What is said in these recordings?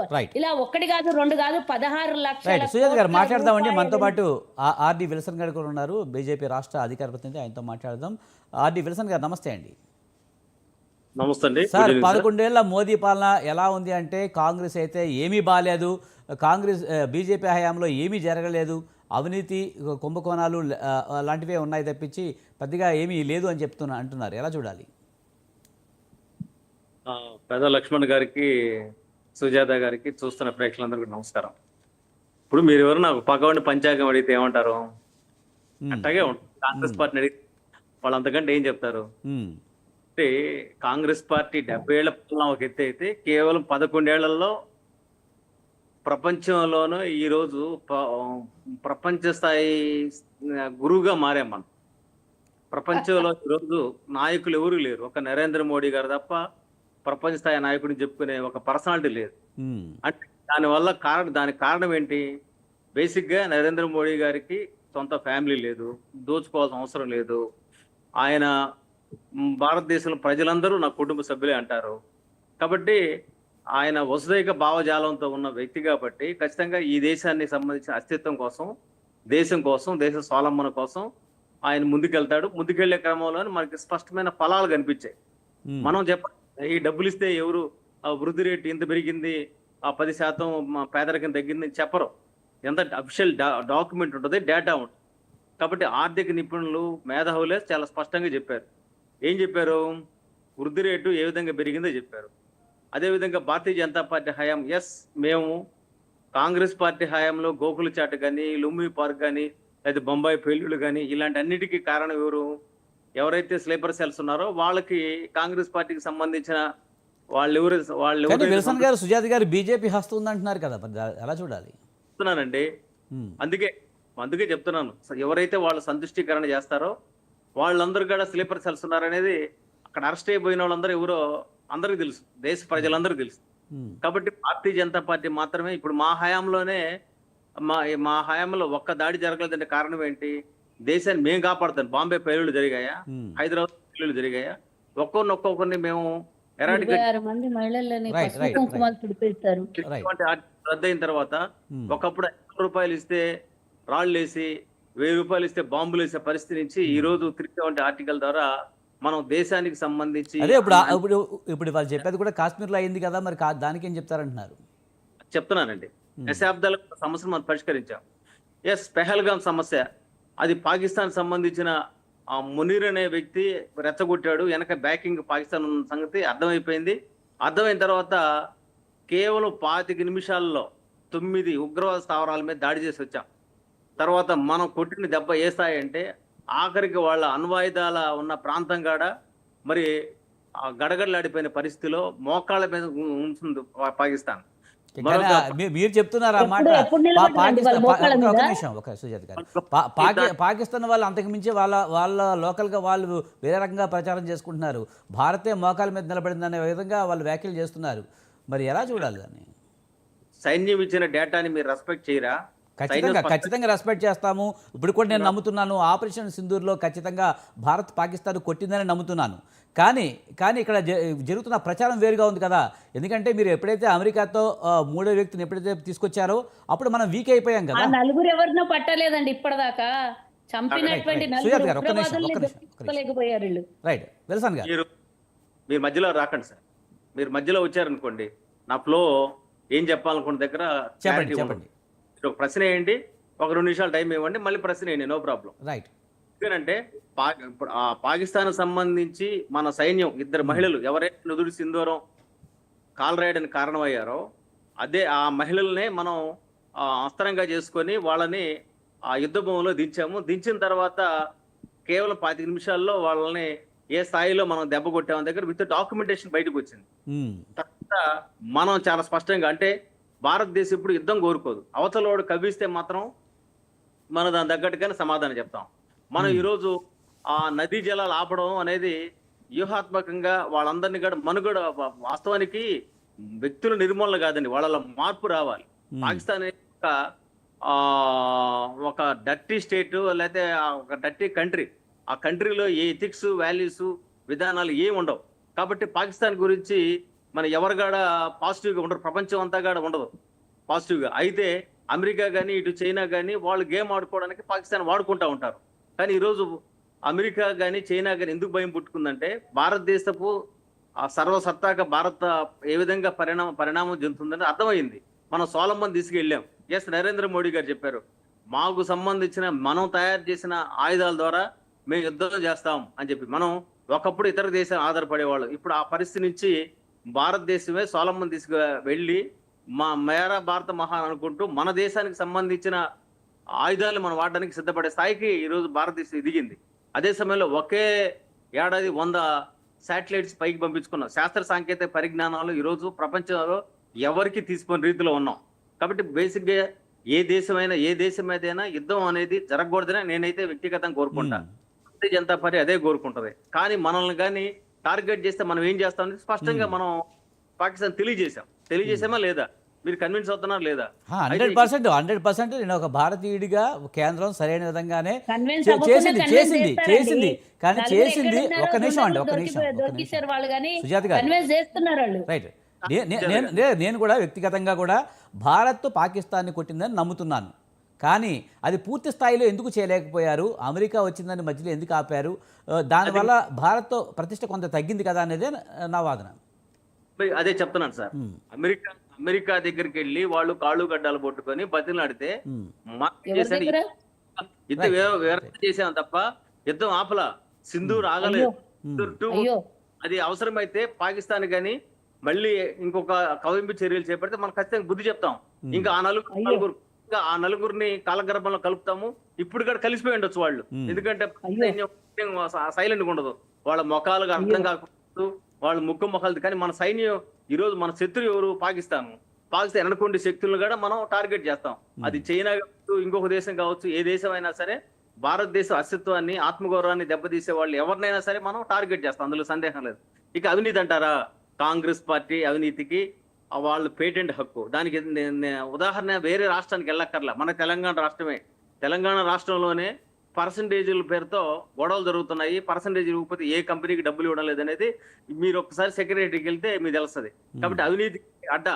చేసుకోవాలి. ఇలా ఒక్కటి కాదు రెండు కాదు పదహారు లక్షల సుజాత గారు మాట్లాడదామండి. మనతో పాటు ఆ- ఆర్డి విల్సన్ గారు కూడా ఉన్నారు. బీజేపీ రాష్ట్ర అధికార ప్రతినిధి ఆయనతో మాట్లాడదాం. ఆర్డి విల్సన్ గారు నమస్తే అండి. నమస్తే అండి. సార్. పదకొండేళ్ళ మోదీ పాలన ఎలా ఉంది అంటే కాంగ్రెస్ అయితే ఏమీ బాగాలేదు కాంగ్రెస్ బీజేపీ హయాంలో ఏమీ జరగలేదు. అవినీతి కుంభకోణాలు లాంటివే ఉన్నాయి తప్పించి పెద్దగా ఏమీ లేదు అని చెప్తున్నా అంటున్నారు. ఎలా చూడాలి? ఆ, పెద్ద లక్ష్మణ్ గారికి సుజాత గారికి చూస్తున్న ప్రేక్షకులందరికీ నమస్కారం. ఇప్పుడు మీరు ఎవరు నాకు పక్కవండి పంచాంగం అడిగితే ఏమంటారు. అట్టగే ఉంటుంది కాంగ్రెస్ పార్టీని అడిగితే వాళ్ళు అంతకంటే ఏం చెప్తారు. అంటే కాంగ్రెస్ పార్టీ డెబ్బై ఏళ్ళ పాలన ఒక ఎత్తు అయితే కేవలం పదకొండేళ్ళలో ప్రపంచంలోనూ ఈరోజు ప్రపంచ స్థాయి గురువుగా మారాం మనం. ప్రపంచంలో ఈరోజు నాయకులు ఎవరు లేరు. ఒక నరేంద్ర మోడీ గారు తప్ప ప్రపంచ స్థాయి నాయకుడిని చెప్పుకునే ఒక పర్సనాలిటీ లేదు. అంటే దానివల్ల కారణం దానికి కారణం ఏంటి? బేసిక్గా నరేంద్ర మోడీ గారికి సొంత ఫ్యామిలీ లేదు. దోచుకోవాల్సిన అవసరం లేదు. ఆయన భారతదేశంలో ప్రజలందరూ నా కుటుంబ సభ్యులే అంటారు. కాబట్టి ఆయన వసుదైక భావజాలంతో ఉన్న వ్యక్తి కాబట్టి ఖచ్చితంగా ఈ దేశాన్ని సంబంధించిన అస్తిత్వం కోసం దేశం కోసం దేశ స్వాలంబన కోసం ఆయన ముందుకెళ్తాడు. ముందుకెళ్ళే క్రమంలో మనకి స్పష్టమైన ఫలాలు కనిపించాయి. మనం చెప్ప ఈ డబ్బులు ఇస్తే ఎవరు? ఆ వృద్ధి రేటు ఇంత పెరిగింది ఆ పది శాతం మా పేదరికం తగ్గింది చెప్పరు. ఎంత అఫిషియల్ డాక్యుమెంట్ ఉంటుంది డేటా ఉంటుంది. కాబట్టి ఆర్థిక నిపుణులు మేధావులే చాలా స్పష్టంగా చెప్పారు. ఏం చెప్పారు? వృద్ధి రేటు ఏ విధంగా పెరిగిందో చెప్పారు. అదేవిధంగా భారతీయ జనతా పార్టీ హయాం ఎస్ మేము కాంగ్రెస్ పార్టీ హయాంలో గోకుల చాట్ కానీ లుంబి పార్క్ కానీ లేదా బొంబాయి పెళ్ళిళ్ళు కానీ ఇలాంటి అన్నిటికీ కారణం ఎవరు? ఎవరైతే స్లీపర్ సెల్స్ ఉన్నారో వాళ్ళకి కాంగ్రెస్ పార్టీకి సంబంధించిన వాళ్ళు ఎవరు వాళ్ళు విల్సన్ గారు సుజాత గారు బీజేపీ హస్తం ఉందంటున్నారు కదా ఎలా చూడాలి? చెప్తున్నానండి. అందుకే అందుకే చెప్తున్నాను. ఎవరైతే వాళ్ళు సంతుష్టీకరణ చేస్తారో వాళ్ళందరూ కూడా స్లీపర్ సెల్స్ ఉన్నారనేది అక్కడ అరెస్ట్ అయిపోయిన వాళ్ళందరూ ఎవరో అందరికీ తెలుసు. దేశ ప్రజలందరికీ తెలుసు. కాబట్టి భారతీయ జనతా పార్టీ మాత్రమే ఇప్పుడు మా హయాంలోనే మా మా హయాంలో ఒక్క దాడి జరగలేదంటే కారణం ఏంటి? దేశాన్ని మేము కాపాడుతాం. బాంబే పేలుళ్ళు జరిగాయా. హైదరాబాద్ పేలుళ్ళు జరిగాయా? ఒక్కొక్కరిని ఒక్కొక్కరిని మేము ఇరవై ఎరాడికేట్ ఆరు మంది మహిళలని Right, పసుపు right, కుంకుమాలు తుడిపేస్తారు Right. రద్దయిన తర్వాత. ఒకప్పుడు ఐదు రూపాయలు ఇస్తే రాళ్ళు వేసి వెయ్యి రూపాయలు ఇస్తే బాంబులు వేసే పరిస్థితి నుంచి ఈ రోజు త్రీ సెవెంటీ ఆర్టికల్ ద్వారా మనం దేశానికి సంబంధించి అదే ఇప్పుడు ఇప్పుడు ఇప్పుడు వాళ్ళు చెప్పేది కూడా కాశ్మీర్లో అయింది కదా మరి కా- దానికి ఏం చెప్తారంటున్నారు? చెప్తున్నానండి. దశాబ్దాల సమస్యను మనం పరిష్కరించాం. ఎస్ పెహల్గాం సమస్య. అది పాకిస్తాన్ సంబంధించిన ఆ మునీర్ అనే వ్యక్తి రెచ్చగొట్టాడు వెనక బ్యాకింగ్ పాకిస్తాన్ ఉన్న సంగతి అర్థమైపోయింది. అర్థమైన తర్వాత కేవలం పాతిక నిమిషాల్లో తొమ్మిది ఉగ్రవాద స్థావరాల మీద దాడి చేసి వచ్చాం. తర్వాత మనం కొట్టిన దెబ్బ ఏ స్థాయి అంటే ఆఖరికి వాళ్ళ అణ్వాయుధాల ఉన్న ప్రాంతం కాడ మరి ఆ గడగడలాడిపోయిన పరిస్థితిలో మోకాళ్ళ మీద ఉంటుంది పాకిస్తాన్. మీరు చెప్తున్నారు ఆ మాట ఎప్పుడు- ఎప్పుడు పా- నిలబడ్డారండి పాకిస్తాన్ వాళ్ళ? నిమిషం ఒక సుజాత గారు. పాకిస్తాన్ వాళ్ళు అంతకు మించి వాళ్ళ వాళ్ళ లోకల్గా వాళ్ళు వేరే రకంగా ప్రచారం చేసుకుంటున్నారు. భారతే మోకాల మీద నిలబడిందనే విధంగా వాళ్ళు వ్యాఖ్యలు చేస్తున్నారు. మరి ఎలా చూడాలి దాన్ని? సైన్యం ఇచ్చిన డేటాని మీరు రెస్పెక్ట్ చేయరా? ఖచ్చితంగా ఖచ్చితంగా రెస్పెక్ట్ చేస్తాము. ఇప్పుడు కూడా నేను నమ్ముతున్నాను ఆపరేషన్ సింధూర్లో ఖచ్చితంగా భారత్ పాకిస్తాన్ కొట్టిందని నమ్ముతున్నాను. కానీ కానీ ఇక్కడ జరుగుతున్న ప్రచారం వేరుగా ఉంది కదా. ఎందుకంటే మీరు ఎప్పుడైతే అమెరికాతో మూడో వ్యక్తిని ఎప్పుడైతే తీసుకొచ్చారో అప్పుడు మనం వీక్ అయిపోయాం కదా. నలుగురు ఎవరినో పట్టలేదండి ఇప్పటిదాకా. చంపినటువంటి రైట్. విల్సన్ గారు. మీరు మీరు మధ్యలో రాకండి సార్. మీరు మధ్యలో వచ్చారనుకోండి నా ఫ్లో ఏం చెప్పాలనుకున్న దగ్గర చెప్పండి చెప్పండి. ఒక ప్రశ్న వేయండి ఒక రెండు నిమిషాలు టైం ఇవ్వండి మళ్ళీ ప్రశ్న వేయండి నో ప్రాబ్లం. రైట్. ఎందుకంటే పాకిస్తాన్ సంబంధించి మన సైన్యం ఇద్దరు మహిళలు ఎవరైతే నుదురు సింధూరం కాల్ రాయడానికి కారణమయ్యారో అదే ఆ మహిళల్నే మనం అస్త్రంగా చేసుకొని వాళ్ళని ఆ యుద్ధ భూమిలో దించాము. దించిన తర్వాత కేవలం పాతిక నిమిషాల్లో వాళ్ళని ఏ స్థాయిలో మనం దెబ్బ కొట్టామో దగ్గర విత్ డాక్యుమెంటేషన్ బయటకు వచ్చింది. తర్వాత మనం చాలా స్పష్టంగా అంటే భారతదేశం ఇప్పుడు యుద్ధం కోరుకోదు. అవతలోడు కవ్విస్తే మాత్రం మనం దాని తగ్గట్టుగానే సమాధానం చెప్తాం. మనం. ఈరోజు ఆ నదీ జలాలు ఆపడం అనేది వ్యూహాత్మకంగా వాళ్ళందరినీ కూడా మనుగడ వాస్తవానికి వ్యక్తుల నిర్మూలన కాదండి వాళ్ళ మార్పు రావాలి. పాకిస్తాన్ అనేది ఒక ఆ, ఒక డర్టీ స్టేట్ లేకపోతే ఒక డర్టీ కంట్రీ. ఆ కంట్రీలో ఏ ఎథిక్స్ వాల్యూస్ విధానాలు ఏమి ఉండవు. కాబట్టి పాకిస్తాన్ గురించి మన ఎవరిగాడ పాజిటివ్గా ఉండరు ప్రపంచం అంతా కాడ ఉండదు పాజిటివ్గా. అయితే అమెరికా కానీ ఇటు చైనా కానీ వాళ్ళు గేమ్ ఆడుకోవడానికి పాకిస్తాన్ వాడుకుంటా ఉంటారు. కానీ ఈరోజు అమెరికా కానీ చైనా కానీ ఎందుకు భయం పుట్టుకుందంటే భారతదేశపు ఆ సర్వసత్తాక భారత ఏ విధంగా పరిణామ పరిణామం చెందుతుందని అర్థమైంది మనం సోలంబన్ తీసుకెళ్ళాం. ఎస్ నరేంద్ర మోడీ గారు చెప్పారు మాకు సంబంధించిన మనం తయారు చేసిన ఆయుధాల ద్వారా మేము యుద్ధం చేస్తాం అని చెప్పి. మనం ఒకప్పుడు ఇతర దేశాలు ఆధారపడేవాళ్ళు. ఇప్పుడు ఆ పరిస్థితి నుంచి భారతదేశమే సోలంబన్ తీసుకు వెళ్ళి మా మేరా భారత మహాన్ అనుకుంటూ మన దేశానికి సంబంధించిన ఆయుధాలు మనం వాడడానికి సిద్ధపడే స్థాయికి ఈరోజు భారతదేశం ఎదిగింది. అదే సమయంలో ఒకే ఏడాది వంద శాటిలైట్స్ పైకి పంపించుకున్నాం. శాస్త్ర సాంకేతిక పరిజ్ఞానాలు ఈరోజు ప్రపంచంలో ఎవరికి తీసుకునే రీతిలో ఉన్నాం. కాబట్టి బేసిక్గా ఏ దేశమైనా ఏ దేశం మీదైనా యుద్ధం అనేది జరగకూడదని నేనైతే వ్యక్తిగతంగా కోరుకుంటా. మ్మ్. భారతీయ జనతా పార్టీ అదే కోరుకుంటది. కానీ మనల్ని కానీ టార్గెట్ చేస్తే మనం ఏం చేస్తాం అనేది స్పష్టంగా మనం పాకిస్తాన్ తెలియజేశాం. తెలియజేసామా లేదా? మీరు కన్విన్స్ అవుతున్నారా లేదా? హండ్రెడ్ పర్సెంట్ హండ్రెడ్ పర్సెంట్ నేను ఒక భారతీయుడిగా కేంద్రం సరైన విధంగానే చేసింది చేసింది. చేసింది. కానీ చేసింది ఒక్క నిమిషం అండి ఒక్క నిమిషం సుజాత గారు. కన్విన్స్ చేస్తున్నారు వాళ్ళు. రైట్ నేను నేను కూడా వ్యక్తిగతంగా కూడా భారత్ పాకిస్తాన్ని కొట్టిందని నమ్ముతున్నాను. కానీ అది పూర్తి స్థాయిలో ఎందుకు చేయలేకపోయారు? అమెరికా వచ్చిందని మధ్యలో ఎందుకు ఆపారు? దానివల్ల భారత్ ప్రతిష్ట కొంత తగ్గింది కదా అనేదే నా వాదన. అదే చెప్తున్నాను సార్. అమెరికా అమెరికా దగ్గరికి వెళ్ళి వాళ్ళు కాళ్ళు గడ్డాలు పట్టుకొని బతిలాడితే యుద్ధం వే- వ్యర్థం చేసాం తప్ప యుద్ధం ఆపలా. సింధూర్ ఆగలేదు. సింధూర్ టూ అయ్యో. అది అవసరమైతే పాకిస్తాన్ కానీ మళ్ళీ ఇంకొక కవింపు చర్యలు చేపడితే మనం ఖచ్చితంగా బుద్ధి చెప్తాం. ఇంకా ఆ నలుగురు. నలుగురు ఇంకా ఆ నలుగురిని కాలగర్భంలో కలుపుతాము. ఇప్పుడు కూడా కలిసిపోయి ఉండొచ్చు వాళ్ళు. ఎందుకంటే. సైలెంట్ ఉండదు. వాళ్ళ ముఖాలుగా అర్థం కాకపోతే వాళ్ళ ముక్కు ముఖాలు కానీ మన సైన్యం ఈ రోజు మన శత్రువు ఎవరు? పాకిస్తాన్. పాకిస్తాన్ ఎనకొండి శక్తులను కూడా మనం టార్గెట్ చేస్తాం. అది చైనా కావచ్చు ఇంకొక దేశం కావచ్చు ఏ దేశం అయినా సరే భారతదేశ అస్తిత్వాన్ని ఆత్మగౌరవాన్ని దెబ్బతీసే వాళ్ళు ఎవరినైనా సరే మనం టార్గెట్ చేస్తాం. అందులో సందేహం లేదు. ఇక అవినీతి అంటారా? కాంగ్రెస్ పార్టీ అవినీతికి వాళ్ళు పేటెంట్ హక్కు. దానికి ఉదాహరణ వేరే రాష్ట్రానికి వెళ్ళక్కర్లా. మన తెలంగాణ రాష్ట్రమే. తెలంగాణ రాష్ట్రంలోనే పర్సంటేజీల పేరుతో గొడవలు జరుగుతున్నాయి. పర్సంటేజ్ ఇవ్వకపోతే ఏ కంపెనీకి డబ్బులు ఇవ్వడం లేదనేది మీరు ఒకసారి సెక్రటరీకి వెళ్తే మీకు తెలుస్తుంది. కాబట్టి అవినీతి అడ్డ.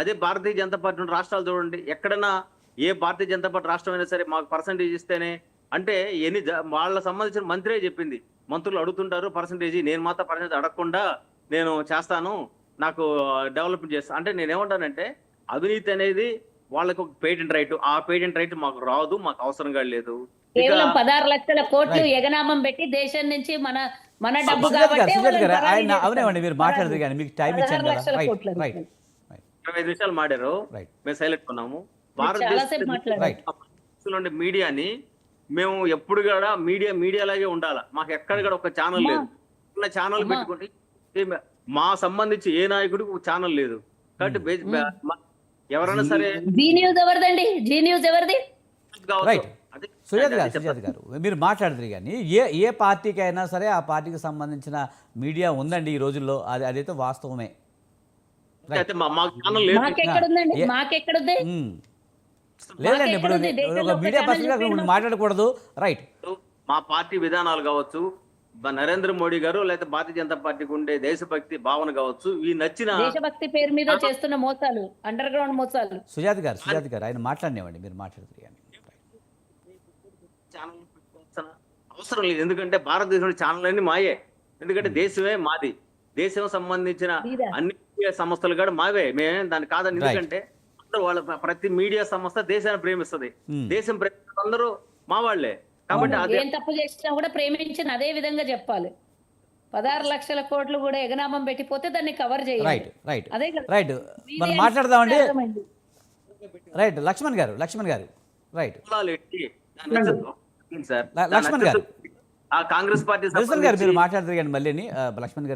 అదే భారతీయ జనతా పార్టీ రాష్ట్రాలు చూడండి. ఎక్కడన్నా ఏ భారతీయ జనతా పార్టీ రాష్ట్రం అయినా సరే మాకు పర్సంటేజ్ ఇస్తేనే అంటే ఎన్ని వాళ్ళ సంబంధించిన మంత్రే చెప్పింది. మంత్రులు అడుగుతుంటారు పర్సంటేజ్ నేను మాత్రం పర్సంటేజ్ అడగకుండా నేను చేస్తాను నాకు డెవలప్మెంట్ చేస్తాను అంటే నేను ఏమంటానంటే అవినీతి అనేది వాళ్ళకి ఒక పేటెంట్ రైట్. ఆ పేటెంట్ రైట్ మాకు రాదు మాకు అవసరం లేదు. కేవలం పదహారు లక్షల కోట్లు. ఎగనామం పెట్టి దేశం నుంచి మన మన డబ్బు కాబట్టి ఆయన అవనివ్వండి మీరు. మాట్లాడదు కానీ మీకు టైం ఇచ్చాను కదా. లక్షల రైట్ కోట్లు రైట్ ఇరవై ఐదు నిమిషాలు మాడారు. మేము సైలెంట్ ఉన్నాము. మీడియాని మేము ఎప్పుడు కూడా మీడియా మీడియా లాగే ఉండాలి. మాకు ఎక్కడ కూడా ఒక ఛానల్ లేదు. ఉన్న ఛానల్. పెట్టుకుంటే మా సంబంధించి ఏ నాయకుడికి ఒక ఛానల్ లేదు. కాబట్టి ఎవరైనా సరే జీ న్యూస్ ఎవరిదండి? జీ న్యూస్ ఎవరిది? సుజాత గారు. సుజాత గారు మీరు మాట్లాడదురు కానీ ఏ ఏ పార్టీకి అయినా సరే ఆ పార్టీకి సంబంధించిన మీడియా ఉందండి ఈ రోజుల్లో? అది అదైతే వాస్తవమే. లేదండి ఇప్పుడు ఒక మీడియా మాట్లాడకూడదు. రైట్ మా పార్టీ విధానాలు కావచ్చు నరేంద్ర మోడీ గారు లేదా భారతీయ జనతా పార్టీకి ఉండే దేశభక్తి భావన కావచ్చు ఈ నచ్చిన దేశభక్తి పేరు మీద చేస్తున్న మోసాలు అండర్ గ్రౌండ్ మోసాలు. సుజాత గారు సుజాత గారు ఆయన మాట్లాడినేవ్వండి మీరు మాట్లాడుతురు కానీ. ఛానల్ పెట్టుకోవాల్సిన అవసరం లేదు. ఎందుకంటే భారతదేశంలో ఛానల్ అన్ని మాయే. ఎందుకంటే దేశమే మాది. దేశం సంబంధించిన? అన్ని మీడియా సంస్థలు కూడా మావే. మేమేం దాన్ని కాదని. ఎందుకంటే అందరూ వాళ్ళ ప్రతి మీడియా సంస్థ దేశాన్ని ప్రేమిస్తది. దేశం ప్రేమిస్తున్న అందరూ మా వాళ్ళే. కాబట్టి అదే ఏం తప్పు చేసినా కూడా ప్రేమించిన అదే విధంగా చెప్పాలి. పదహారు లక్షల కోట్లు కూడా ఎగనామం పెట్టిపోతే దాన్ని కవర్ చేయాలి. రైట్ రైట్ అదే మనం మాట్లాడదామండి. రైట్ లక్ష్మణ్ గారు లక్ష్మణ్ గారు. రైట్ సార్ లక్ష్మణ్ గారు. కాంగ్రెస్ పార్టీ గారు మీరు మాట్లాడుతారు కానీ మళ్ళీ లక్ష్మణ్ గారు